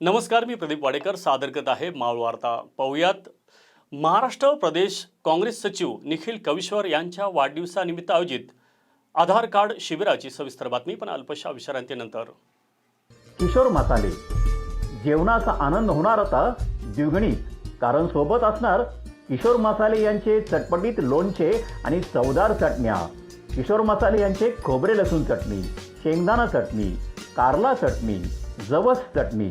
नमस्कार मी प्रदीप वाडेकर. सादर करत आहे मावळ वार्ता पाहुयात महाराष्ट्र प्रदेश काँग्रेस सचिव निखिल कविश्वर यांच्या वाढदिवसानिमित्त आयोजित आधार कार्ड शिबिराची सविस्तर बातमी पण अल्पशा विश्रांतीनंतर. किशोर मसाले जेवणाचा आनंद होणार आता द्विगणी कारण सोबत असणार किशोर मसाले यांचे चटपटीत लोणचे आणि चवदार चटण्या. किशोर मसाले यांचे खोबरे लसूण चटणी शेंगदाणा चटणी कारला चटणी जवस चटणी.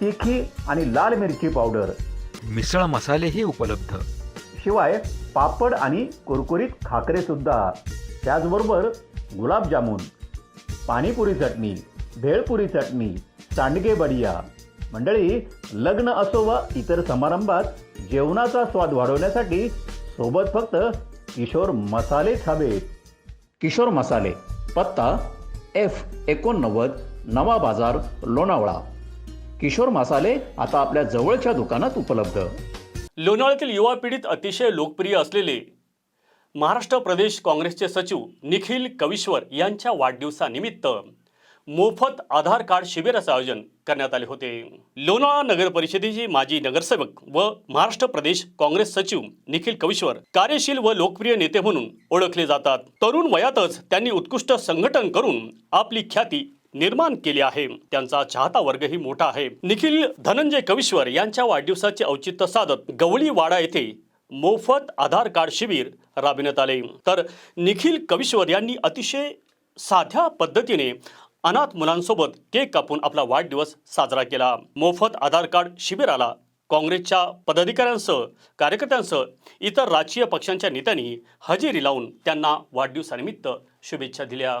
तिखी आणि लाल मिरची पावडर. मिसळ मसालेही उपलब्ध. शिवाय पापड आणि कुरकुरीत खाकरे सुद्धा. त्याचबरोबर गुलाबजामुन पाणीपुरी चटणी भेळपुरी चटणी सांडगे बडिया. मंडळी लग्न असो वा इतर समारंभात जेवणाचा स्वाद वाढवण्यासाठी सोबत फक्त किशोर मसालेच हवेत किशोर मसाले पत्ता एफ एकोणनव्वद नवा बाजार लोणावळा. किशोर मसाले आता आपल्या जवळच्या दुकानात उपलब्ध. लोणावळ्यातील युवा पिढीत अतिशय लोकप्रिय असलेले महाराष्ट्र प्रदेश काँग्रेसचे सचिव निखिल कविश्वर यांच्या वाढदिवसानिमित्त मोफत आधार कार्ड शिबिराचे आयोजन करण्यात आले होते. लोणावळा नगर परिषदेचे माजी नगरसेवक व महाराष्ट्र प्रदेश काँग्रेस सचिव निखिल कविश्वर कार्यशील व लोकप्रिय नेते म्हणून ओळखले जातात. तरुण वयातच त्यांनी उत्कृष्ट संघटन करून आपली ख्याती निर्माण केली आहे. त्यांचा चाहता वर्गही मोठा आहे. निखिल धनंजय कविश्वर यांच्या वाढदिवसाचे औचित्य साधत गवळीवाडा येथे मोफत आधार कार्ड शिबिर राबविण्यात आले. तर निखिल कविश्वर यांनी अतिशय साध्या पद्धतीने अनाथ मुलांसोबत केक कापून आपला वाढदिवस साजरा केला. मोफत आधार कार्ड शिबिराला काँग्रेसच्या पदाधिकाऱ्यांसह कार्यकर्त्यांसह इतर राजकीय पक्षांच्या नेत्यांनी हजेरी लावून त्यांना वाढदिवसानिमित्त शुभेच्छा दिल्या.